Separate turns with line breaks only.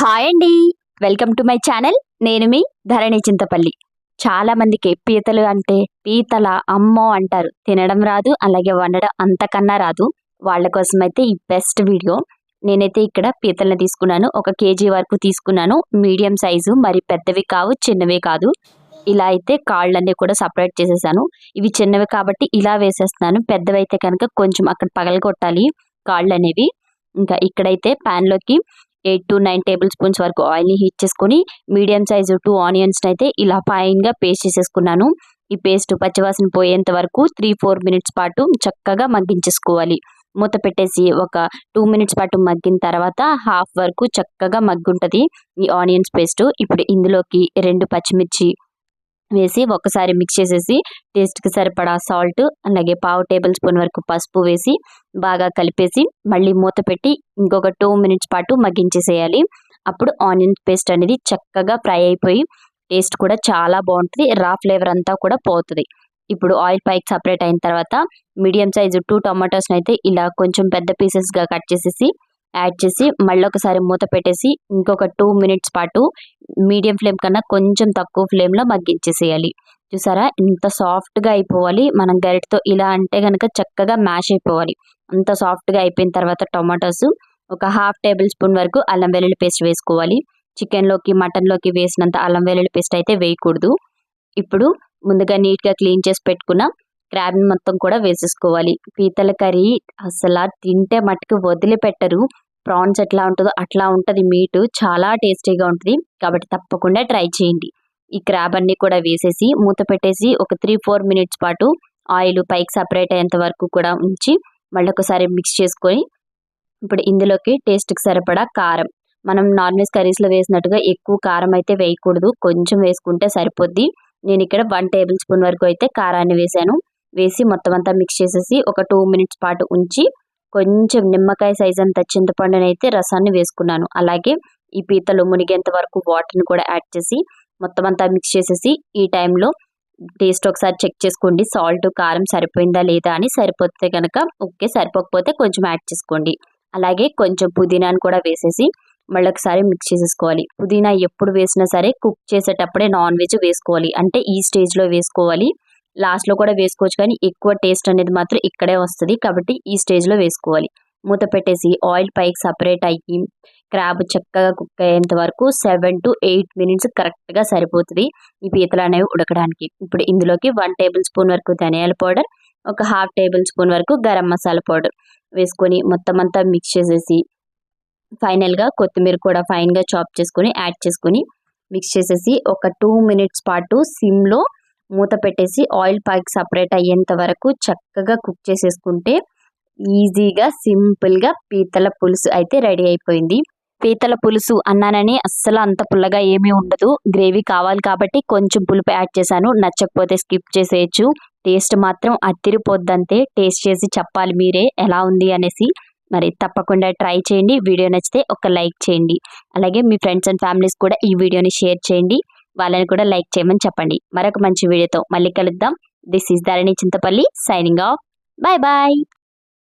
Hi అండి. Welcome to my channel నేను మీ ధరణి చింతపల్లి. చాలా మందికి పీతలు అంటే పీతల అమ్మో అంటారు. తినడం రాదు అలాగే వండడం అంతకన్నా రాదు. వాళ్ళ కోసం అయితే ఈ బెస్ట్ వీడియో నేనైతే ఇక్కడ పీతలను తీసుకున్నాను. ఒక కేజీ వరకు తీసుకున్నాను. మీడియం సైజు మరి పెద్దవి కావు చిన్నవి కాదు. ఇలా అయితే కాళ్ళన్నీ కూడా సపరేట్ చేసేసాను. ఇవి చిన్నవి కాబట్టి ఇలా వేసేస్తున్నాను. పెద్దవి అయితే కనుక కొంచెం అక్కడ పగలగొట్టాలి కాళ్ళు అనేవి ఇంకా ఇక్కడైతే ప్యాన్లోకి eight to nine tablespoons వరకు ఆయిల్ని హీట్ చేసుకొని మీడియం సైజు టూ ఆనియన్స్ని అయితే ఇలా ఫైన్గా పేస్ట్ చేసేసుకున్నాను. ఈ పేస్ట్ పచ్చివాసన పోయేంత వరకు త్రీ ఫోర్ మినిట్స్ పాటు చక్కగా మగ్గించేసుకోవాలి. మూత పెట్టేసి ఒక టూ మినిట్స్ పాటు మగ్గిన తర్వాత హాఫ్ వరకు చక్కగా మగ్గుంటుంది ఈ ఆనియన్స్ పేస్ట్. ఇప్పుడు ఇందులోకి రెండు పచ్చిమిర్చి వేసి ఒకసారి మిక్స్ చేసేసి టేస్ట్కి సరిపడా సాల్ట్ అలాగే పావు టేబుల్ స్పూన్ వరకు పసుపు వేసి బాగా కలిపేసి మళ్ళీ మూత పెట్టి ఇంకొక టూ మినిట్స్ పాటు మగ్గించేసేయాలి. అప్పుడు ఆనియన్ పేస్ట్ అనేది చక్కగా ఫ్రై అయిపోయి టేస్ట్ కూడా చాలా బాగుంటుంది. రా ఫ్లేవర్ అంతా కూడా పోతుంది. ఇప్పుడు ఆయిల్ పైకి సపరేట్ అయిన తర్వాత మీడియం సైజు టూ టొమాటోస్ని అయితే ఇలా కొంచెం పెద్ద పీసెస్గా కట్ చేసేసి యాడ్ చేసి మళ్ళీ ఒకసారి మూత పెట్టేసి ఇంకొక టూ మినిట్స్ పాటు మీడియం ఫ్లేమ్ కన్నా కొంచెం తక్కువ ఫ్లేమ్లో మగ్గించేసేయాలి. చూసారా? ఇంత సాఫ్ట్గా అయిపోవాలి. మనం గరిటతో ఇలా అంటే కనుక చక్కగా మ్యాష్ అయిపోవాలి. అంత సాఫ్ట్గా అయిపోయిన తర్వాత టొమాటోస్ ఒక హాఫ్ టేబుల్ స్పూన్ వరకు అల్లం వెల్లుల్లి పేస్ట్ వేసుకోవాలి. చికెన్లోకి మటన్లోకి వేసినంత అల్లం వెల్లుల్లి పేస్ట్ అయితే వేయకూడదు. ఇప్పుడు ముందుగా నీట్గా క్లీన్ చేసి పెట్టుకున్న క్రాబ్ మొత్తం కూడా వేసేసుకోవాలి. పీతల కర్రీ అసలు తింటే మట్టుకు వదిలిపెట్టరు. ప్రాన్స్ ఎట్లా ఉంటుందో అట్లా ఉంటుంది మీట్. చాలా టేస్టీగా ఉంటుంది. కాబట్టి తప్పకుండా ట్రై చేయండి. ఈ క్రాబ్ అన్ని కూడా వేసేసి మూత పెట్టేసి ఒక త్రీ ఫోర్ మినిట్స్ పాటు ఆయిల్ పైకి సపరేట్ అయ్యేంత వరకు కూడా ఉంచి మళ్ళీ ఒకసారి మిక్స్ చేసుకొని ఇప్పుడు ఇందులోకి టేస్ట్కి సరిపడా కారం. మనం నాన్ వెజ్ కర్రీస్లో వేసినట్టుగా ఎక్కువ కారం అయితే వేయకూడదు. కొంచెం వేసుకుంటే సరిపోద్ది. నేను ఇక్కడ వన్ టేబుల్ స్పూన్ వరకు అయితే కారాన్ని వేసాను. వేసి మొత్తం అంతా మిక్స్ చేసేసి ఒక టూ మినిట్స్ పాటు ఉంచి కొంచెం నిమ్మకాయ సైజ్ అంత చింతపండుని అయితే రసాన్ని వేసుకున్నాను. అలాగే ఈ పీతలు మునిగేంత వరకు వాటర్ని కూడా యాడ్ చేసి మొత్తం అంతా మిక్స్ చేసేసి ఈ టైంలో టేస్ట్ ఒకసారి చెక్ చేసుకోండి. సాల్ట్ కారం సరిపోయిందా లేదా అని సరిపోతే కనుక ఓకే సరిపోకపోతే కొంచెం యాడ్ చేసుకోండి. అలాగే కొంచెం పుదీనాను కూడా వేసేసి మళ్ళీ ఒకసారి మిక్స్ చేసేసుకోవాలి. పుదీనా ఎప్పుడు వేసినా సరే కుక్ చేసేటప్పుడే నాన్ వెజ్ వేసుకోవాలి. అంటే ఈ స్టేజ్లో వేసుకోవాలి. లాస్ట్లో కూడా వేసుకోవచ్చు. కానీ ఎక్కువ టేస్ట్ అనేది మాత్రం ఇక్కడే వస్తుంది. కాబట్టి ఈ స్టేజ్లో వేసుకోవాలి. మూత పెట్టేసి ఆయిల్ పైకి సపరేట్ అయ్యి క్రాబ్ చక్కగా కుక్ అయ్యేంత వరకు సెవెన్ టు ఎయిట్ మినిట్స్ కరెక్ట్గా సరిపోతుంది. ఈ పీతలు అనేవి ఉడకడానికి. ఇప్పుడు ఇందులోకి వన్ టేబుల్ స్పూన్ వరకు ధనియాల పౌడర్ ఒక హాఫ్ టేబుల్ స్పూన్ వరకు గరం మసాలా పౌడర్ వేసుకొని మొత్తం అంతా మిక్స్ చేసేసి ఫైనల్గా కొత్తిమీర కూడా ఫైన్గా చాప్ చేసుకొని యాడ్ చేసుకొని మిక్స్ చేసేసి ఒక టూ మినిట్స్ పాటు సిమ్లో మూత పెట్టేసి ఆయిల్ పైకి సపరేట్ అయ్యేంత వరకు చక్కగా కుక్ చేసేసుకుంటే ఈజీగా సింపుల్గా పీతల పులుసు అయితే రెడీ అయిపోయింది. పీతల పులుసు అన్నానని అస్సలు అంత పుల్లగా ఏమీ ఉండదు. గ్రేవీ కావాలి కాబట్టి కొంచెం పులుపు యాడ్ చేశాను. నచ్చకపోతే స్కిప్ చేసేయచ్చు. టేస్ట్ మాత్రం అత్తిరిపోద్దంతే టేస్ట్ చేసి చెప్పాలి మీరే ఎలా ఉంది అనేసి. మరి తప్పకుండా ట్రై చేయండి. వీడియో నచ్చితే ఒక లైక్ చేయండి. అలాగే మీ ఫ్రెండ్స్ అండ్ ఫ్యామిలీస్ కూడా ఈ వీడియోని షేర్ చేయండి. వాళ్ళని కూడా లైక్ చేయమని చెప్పండి. మరొక మంచి వీడియోతో మళ్ళీ కలుద్దాం. This is Dharani Chintapalli signing off bye bye